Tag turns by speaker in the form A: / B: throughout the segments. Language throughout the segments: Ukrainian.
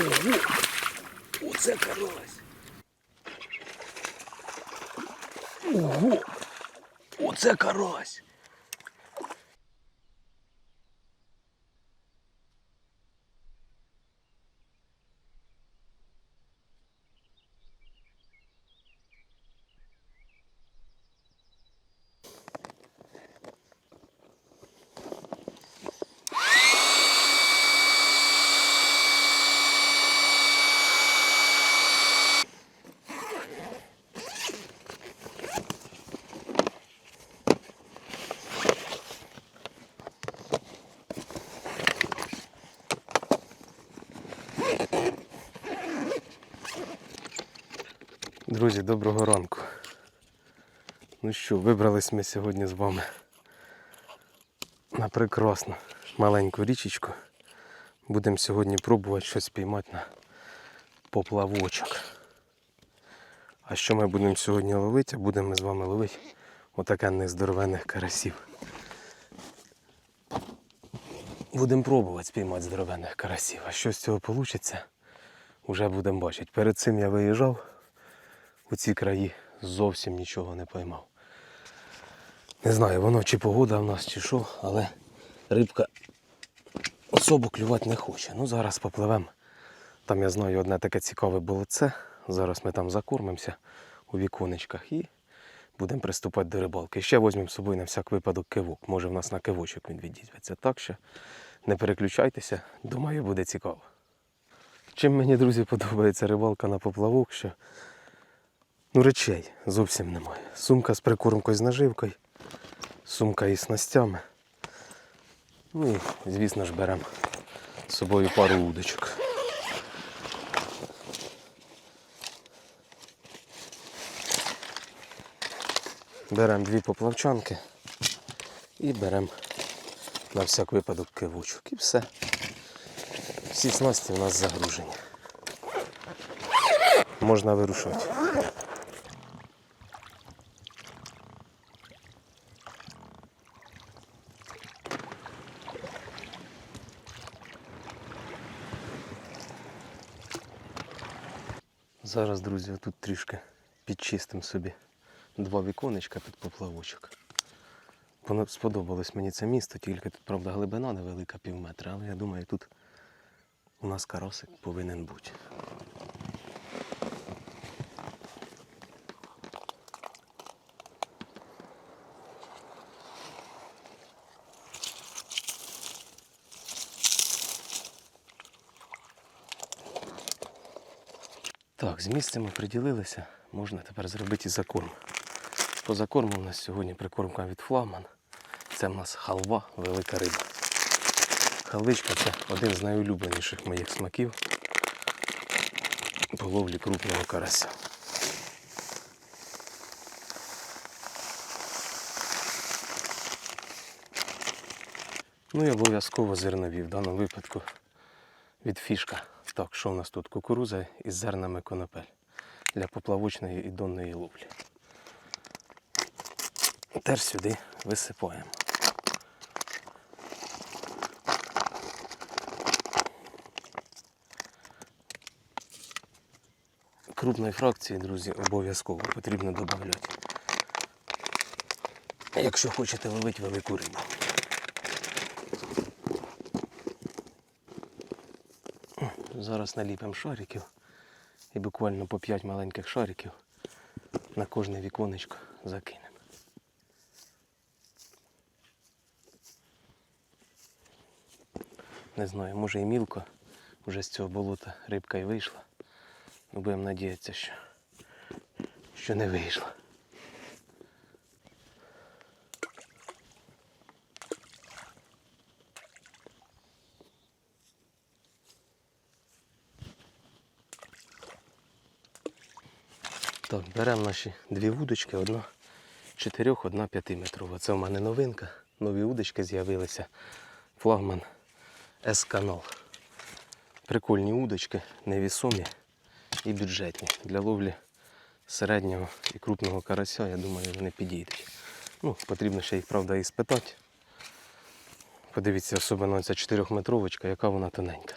A: Ого! Оце карась. Ого! Оце карась. Друзі, доброго ранку. Ну що, вибрались ми сьогодні з вами на прекрасну маленьку річечку. Будемо сьогодні пробувати щось піймати на поплавочок. А що ми будемо сьогодні ловити? Будемо ми з вами ловити отакенних здоровенних карасів. Будемо пробувати спіймати здоровенних карасів. А що з цього вийде, вже будемо бачити. Перед цим я виїжджав у ці краї зовсім нічого не поймав. Не знаю, воно чи погода в нас, чи що, але рибка особо клювати не хоче. Ну зараз попливемо. Там я знаю одне таке цікаве болоце. Зараз ми там закормимося у віконечках і будемо приступати до рибалки. Ще візьмемо з собою на всяк випадок кивок. Може в нас на кивочок він відізветься. Так що не переключайтеся, думаю, буде цікаво. Чим мені, друзі, подобається рибалка на поплавок, що Ну, речей зовсім немає. Сумка з прикормкою з наживкою, сумка із снастями. Ну і, звісно ж, беремо з собою пару удочок. Беремо дві поплавчанки і беремо на всяк випадок кивочок. І все. Всі снасті у нас загружені. Можна вирушати. Зараз, друзі, тут трішки підчистимо собі два віконечка під поплавочок. Сподобалось мені це місто, тільки тут, правда, глибина невелика, пів метра, але я думаю, тут у нас карасик повинен бути. Так, з місцем ми приділилися, можна тепер зробити і закорм. По закорму у нас сьогодні прикормка від флагман. Це в нас халва, велика риба. Халвичка це один з найулюбленіших моїх смаків по ловлі крупного карася. Ну і обов'язково зернові в даному випадку від фішка. Так, що у нас тут? Кукуруза із зернами конопель для поплавочної і донної ловлі. Тепер сюди висипаємо. Крупної фракції, друзі, обов'язково потрібно додати. Якщо хочете ловити велику рибу. Зараз наліпимо шариків і буквально по 5 маленьких шариків на кожне віконечко закинемо. Не знаю, може і мілко вже з цього болота рибка і вийшла. Ну, будемо надіятися, що, що не вийшла. Так, беремо наші дві вудочки, одна 4, одна 5 метрова. Це в мене новинка. Нові удочки з'явилися. Флагман S-канал. Прикольні удочки, невісомі і бюджетні. Для ловлі середнього і крупного карася, я думаю, вони підійдуть. Ну, Потрібно ще їх, правда, і спитати. Подивіться, особливо ця 4-метровочка, яка вона тоненька.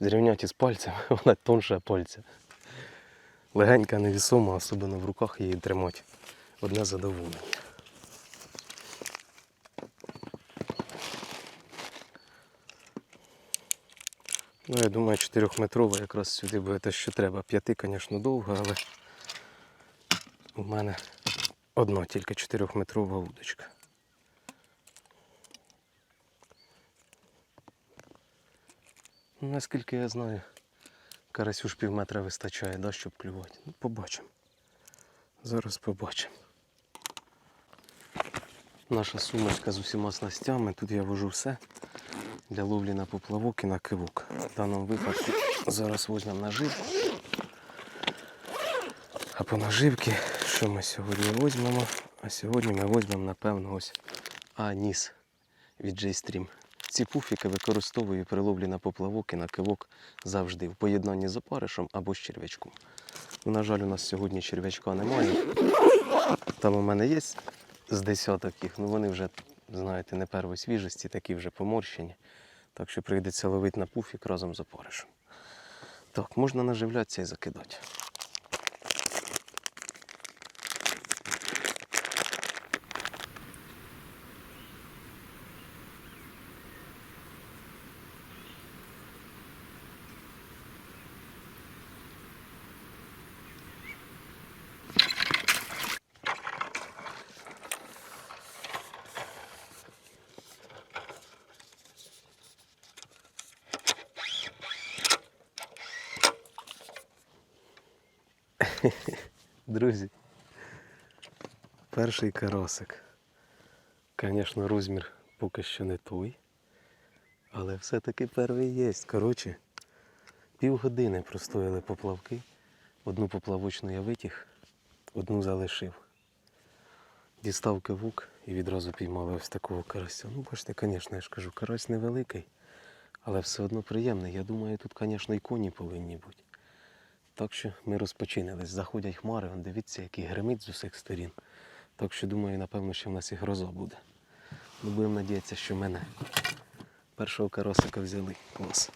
A: Зрівняти з пальцем, вона тонша пальця. Легенька невісома, особливо в руках її тримати. Одне задоволення. Ну, я думаю, 4-метрова якраз сюди буде те, що треба. П'яти, звісно, довго, але у мене одна тільки 4-метрова удочка. Наскільки я знаю, карасю ж пів метра вистачає, да, щоб клювати. Ну, побачимо. Зараз побачимо. Наша сумочка з усіма снастями. Тут я вожу все для ловлі на поплавок і на кивок. В даному випадку зараз візьмемо наживку. А по наживці, що ми сьогодні візьмемо? А сьогодні ми візьмемо, напевно, ось Аніс від J-Stream. Ці пуфіки використовую при ловлі на поплавок і на кивок завжди в поєднанні з опаришем або з черв'ячком. На жаль, у нас сьогодні черв'ячка немає. Там у мене є з десяток їх, ну вони вже, знаєте, не первої свіжості, такі вже поморщені. Так що прийдеться ловити на пуфік разом з опаришем. Так, можна наживлятися і закидати. Друзі, перший карасик. Звісно, розмір поки що не той. Але все-таки перший є. Коротше, півгодини простояли поплавки. Одну поплавочну я витяг, одну залишив. Дістав кивук і відразу піймали ось такого карася. Ну, бачите, звісно, я ж кажу, карась невеликий, але все одно приємний. Я думаю, тут, звісно, і коні повинні бути. Так що ми розпочинились. Заходять хмари, он дивіться, який гримить з усіх сторін. Так що думаю, напевно, що в нас і гроза буде. Ми будемо надіятися, що мене першого карасика взяли. Клас.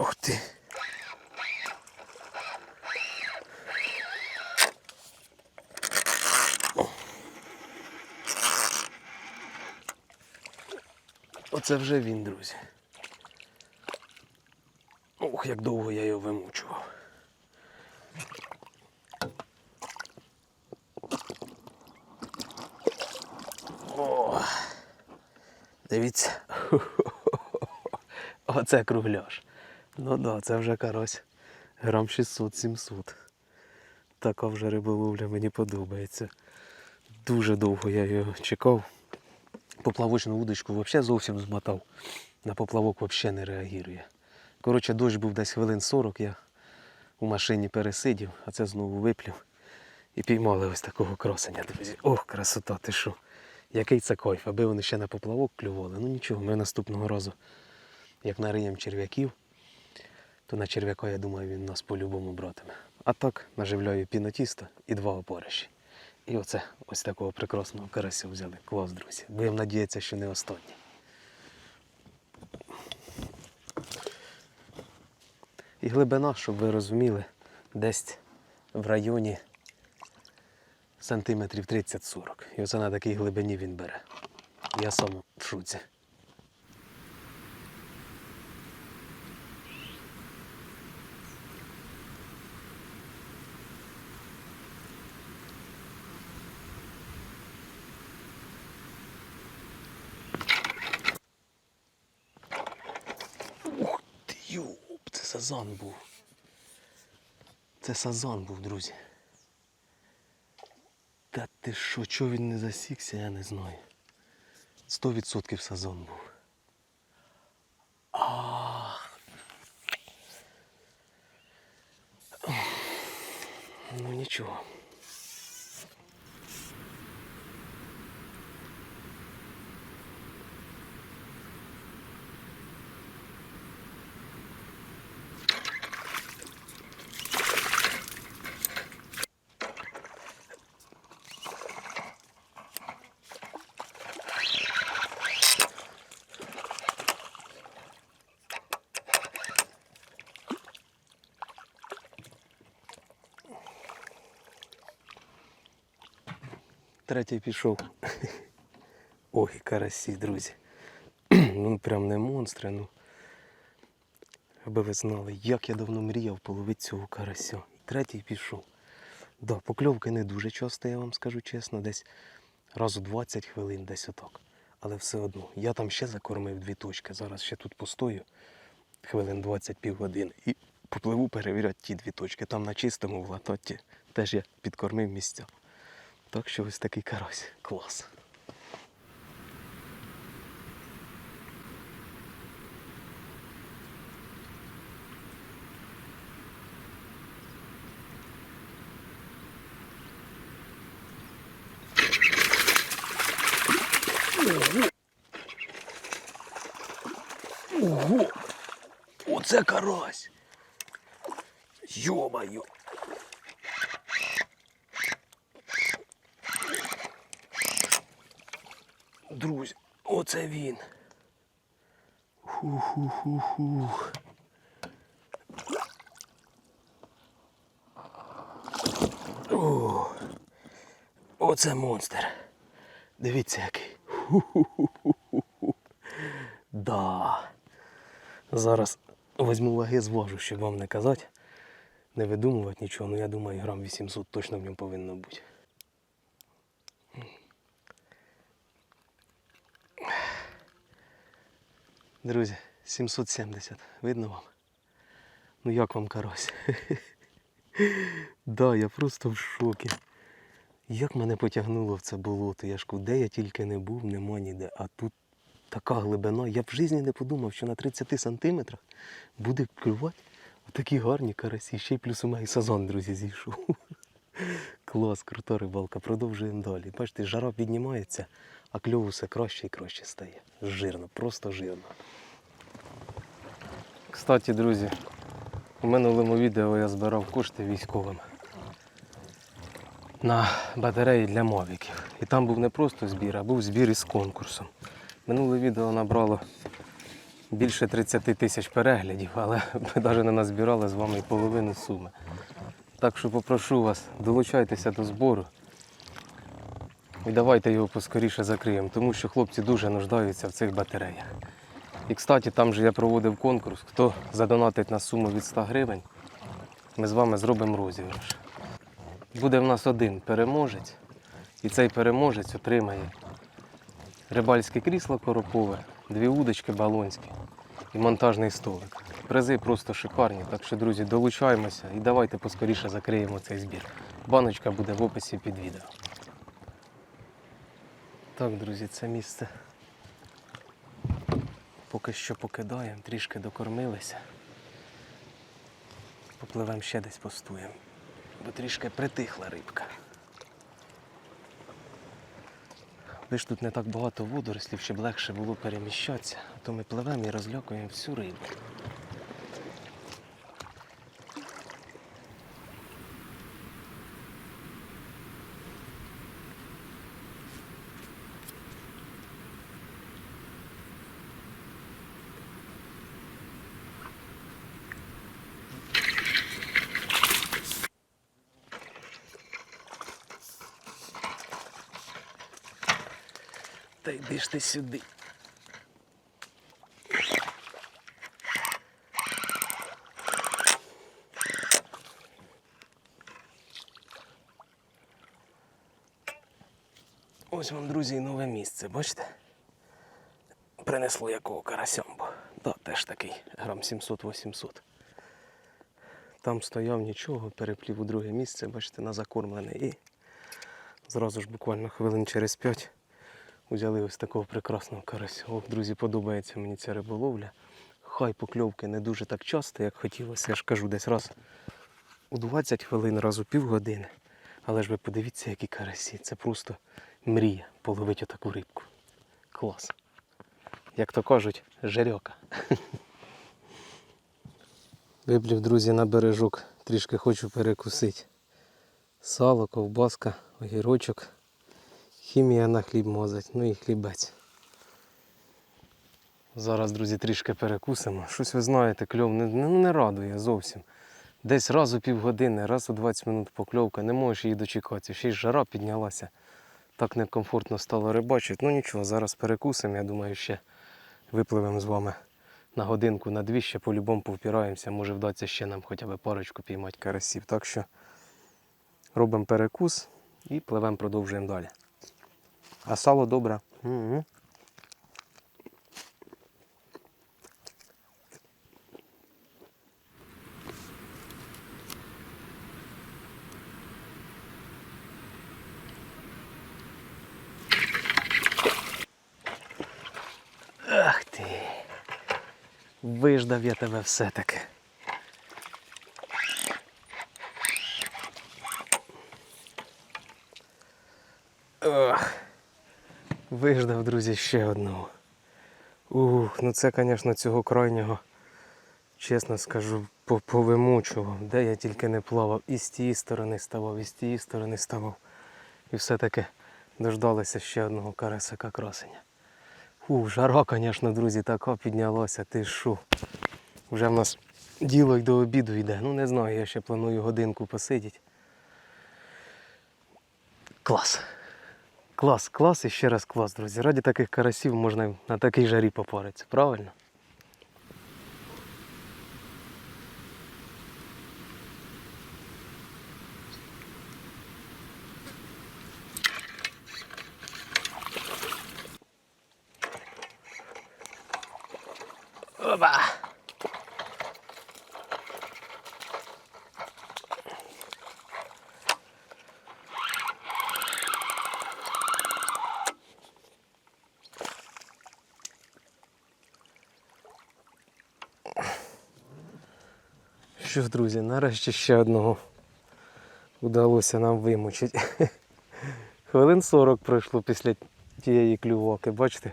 A: Ух ти. Оце вже він, друзі. Ох, як довго я його вимучував. О, дивіться. Оце кругляш. Ну да, це вже карась. Грам 600-700. Така вже риболовля мені подобається. Дуже довго я його чекав. Поплавочну удочку взагалі зовсім змотав. На поплавок взагалі не реагує. Коротше, дощ був десь хвилин 40, я у машині пересидів, а це знову виплів. І піймали ось такого красення, друзі. Ох, красота, ти що. Який це кайф, аби вони ще на поплавок клювали. Ну нічого, ми наступного разу, як нариєм черв'яків, то на черв'яка, я думаю, він нас по-любому братиме. А так наживляю пінотіста і два опориші. І оце ось такого прекрасного карася взяли. Клас, друзі. Будемо надіятися, що не останній. І глибина, щоб ви розуміли, десь в районі сантиметрів 30-40. І оце на такій глибині він бере. Я сам в шуці. Ух ти, йоп, це сазан був. Це сазан був, друзі. Та ти що, чого він не засікся, я не знаю. Сто відсотків сазон був. А. Ну нічого. Третій пішов. Ой, карасі, друзі. ну прям не монстри, ну. Аби ви знали, як я давно мріяв половити цього карася. Третій пішов. Да, покльовки не дуже часто, я вам скажу чесно, десь раз у 20 хвилин, десь отак. Але все одно, я там ще закормив дві точки. Зараз ще тут постою хвилин 20 півгодини і попливу перевіряти ті дві точки. Там на чистому в латоті теж я підкормив місця. Так що ось такий карась. Клас. Ого! Оце карась! Йо-моє! Друзі, оце він. Ху-ху-ху-ху. О, оце монстр. Дивіться який. Ху-ху-ху-ху-ху. Да. Зараз візьму ваги, зважу, щоб вам не казати, не видумувати нічого, ну я думаю, грам 800 точно в ньому повинно бути. Друзі, 770. Видно вам? Ну як вам карась? да, я просто в шокі. Як мене потягнуло в це болото? Я ж кажу, де я тільки не був, нема ніде. А тут така глибина. Я б в житті не подумав, що на 30 сантиметрах буде клювати такі гарні карасі. Ще й плюс у мене і сазан, друзі, зійшов. Клас, крута рибалка. Продовжуємо далі. Бачите, жара піднімається, а кльов все краще і краще стає. Жирно, просто жирно. Кстати, друзі, у минулому відео я збирав кошти військовим на батареї для мовіків. І там був не просто збір, а був збір із конкурсом. Минуле відео набрало більше 30 тисяч переглядів, але ми навіть не назбирали з вами і половину суми. Так що попрошу вас, долучайтеся до збору і давайте його поскоріше закриємо, тому що хлопці дуже нуждаються в цих батареях. І, кстати, там же я проводив конкурс. Хто задонатить на суму від 100 гривень, ми з вами зробимо розіграш. Буде в нас один переможець, і цей переможець отримає рибальське крісло коропове, дві удочки балонські і монтажний столик. Призи просто шикарні, так що, друзі, долучаємося і давайте поскоріше закриємо цей збір. Баночка буде в описі під відео. Так, друзі, це місце поки що покидаємо, трішки докормилися. Попливемо ще десь постуємо, бо трішки притихла рибка. Лиш тут не так багато водорослів, щоб легше було переміщатися, а то ми пливемо і розлякуємо всю рибу. Ти сюди. Ось вам, друзі, і нове місце, бачите? Принесло якого карасямбо. Да, теж такий, грам 700-800. Там стояв нічого, переплів у друге місце, бачите, на закормлене. І зразу ж буквально хвилин через п'ять Взяли ось такого прекрасного карася. Ох, друзі, подобається мені ця риболовля. Хай покльовки не дуже так часто, як хотілося. Я ж кажу, десь раз у 20 хвилин, раз у півгодини. Але ж ви подивіться, які карасі. Це просто мрія половити отаку рибку. Клас. Як то кажуть, жарьока. Виплів, друзі, на бережок. Трішки хочу перекусити. Сало, ковбаска, огірочок. Хімія на хліб мозить, ну і хлібець. Зараз, друзі, трішки перекусимо. Щось ви знаєте, кльов не, не, не радує зовсім. Десь раз у півгодини, раз у 20 минут покльовка, не можеш її дочекатися. Ще й жара піднялася. Так некомфортно стало рибачити. Ну нічого, зараз перекусимо. Я думаю, ще випливемо з вами на годинку, на дві, ще по-любому повпираємося. Може вдасться ще нам хоча б парочку піймати карасів. Так що робимо перекус і пливемо, продовжуємо далі. А сало добре. Угу. Виждав я тебе все-таки. Виждав, друзі, ще одного. Ух, ну це, звісно, цього крайнього, чесно скажу, повимучував. Де я тільки не плавав. І з тієї сторони ставав, і з тієї сторони ставав. І все-таки дождалися ще одного карасика красення. Фу, жара, звісно, друзі, така піднялася, ти що. Вже в нас діло й до обіду йде. Ну не знаю, я ще планую годинку посидіти. Клас. Клас, клас і ще раз клас, друзі. Раді таких карасів можна на такій жарі попаритися, правильно? Опа! Що ж, друзі, нарешті ще одного вдалося нам вимучити. Хвилин 40 пройшло після тієї клюваки. Бачите,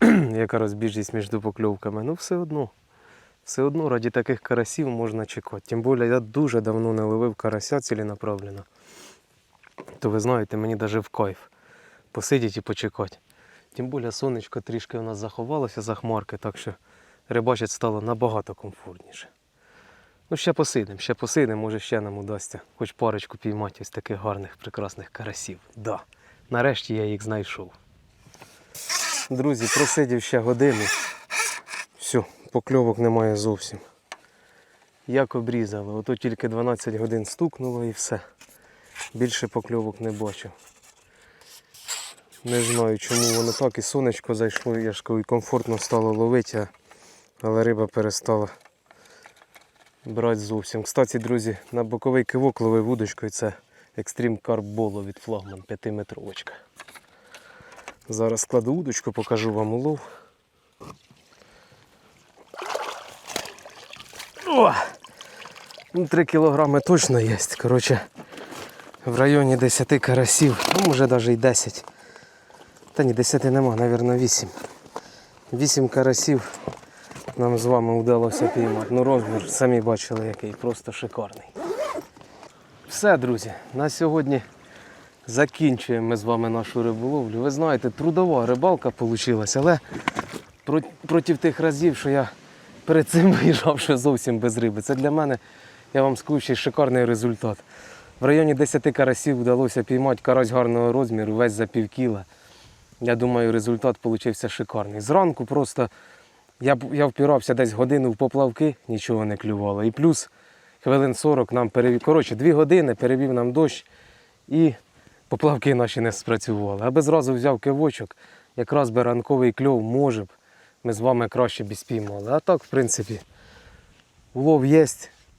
A: яка розбіжність між покльовками. Ну все одно. Все одно раді таких карасів можна чекати. Тим більше я дуже давно не ловив карася ціленаправленно. То ви знаєте, мені навіть в кайф посидіти і почекати. Тим більше сонечко трішки у нас заховалося за хмарки, так що рибачить стало набагато комфортніше. Ну, ще посидимо, ще посидимо, може ще нам удасться хоч парочку піймати ось таких гарних, прекрасних карасів. Да. Нарешті я їх знайшов. Друзі, просидів ще годину. Все, покльовок немає зовсім. Як обрізали, ото тільки 12 годин стукнуло і все. Більше покльовок не бачу. Не знаю, чому воно так і сонечко зайшло, я ж і комфортно стало ловити, але риба перестала брати зовсім. Кстати, друзі, на боковий кивок ловив вудочкою це Extreme Carp від флагман 5-метровочка. Зараз складу удочку, покажу вам улов. О! Ну, 3 кілограми точно є. Коротше, в районі 10 карасів, ну може навіть і 10. Та ні, 10 нема, мабуть, 8. 8 карасів нам з вами вдалося піймати. Ну розмір, самі бачили, який просто шикарний. Все, друзі, на сьогодні закінчуємо ми з вами нашу риболовлю. Ви знаєте, трудова рибалка вийшла, але проти тих разів, що я перед цим виїжджав ще зовсім без риби. Це для мене, я вам скажу, ще шикарний результат. В районі 10 карасів вдалося піймати карась гарного розміру, весь за пів кіла. Я думаю, результат вийшов шикарний. Зранку просто я, я впирався десь годину в поплавки, нічого не клювало. І плюс хвилин 40 нам перевів. Коротше, дві години перевів нам дощ і поплавки наші не спрацювали. Аби зразу взяв кивочок, якраз би ранковий кльов може б. Ми з вами краще б спіймали. А так, в принципі, улов є,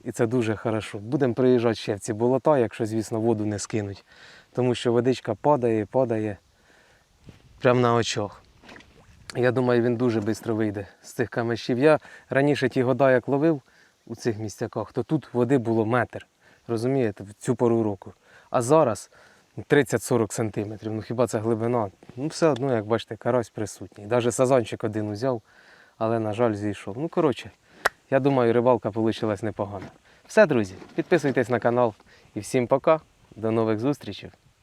A: і це дуже хорошо. Будемо приїжджати ще в ці болота, якщо, звісно, воду не скинуть. Тому що водичка падає і падає прямо на очах. Я думаю, він дуже швидко вийде з цих камешів. Я раніше ті года, як ловив у цих місцяках, то тут води було метр. Розумієте, в цю пору року. А зараз 30-40 сантиметрів. Ну хіба це глибина? Ну, все одно, як бачите, карась присутній. Навіть сазанчик один узяв, але, на жаль, зійшов. Ну, коротше, я думаю, рибалка вийшла непогана. Все, друзі, підписуйтесь на канал і всім пока. До нових зустрічей.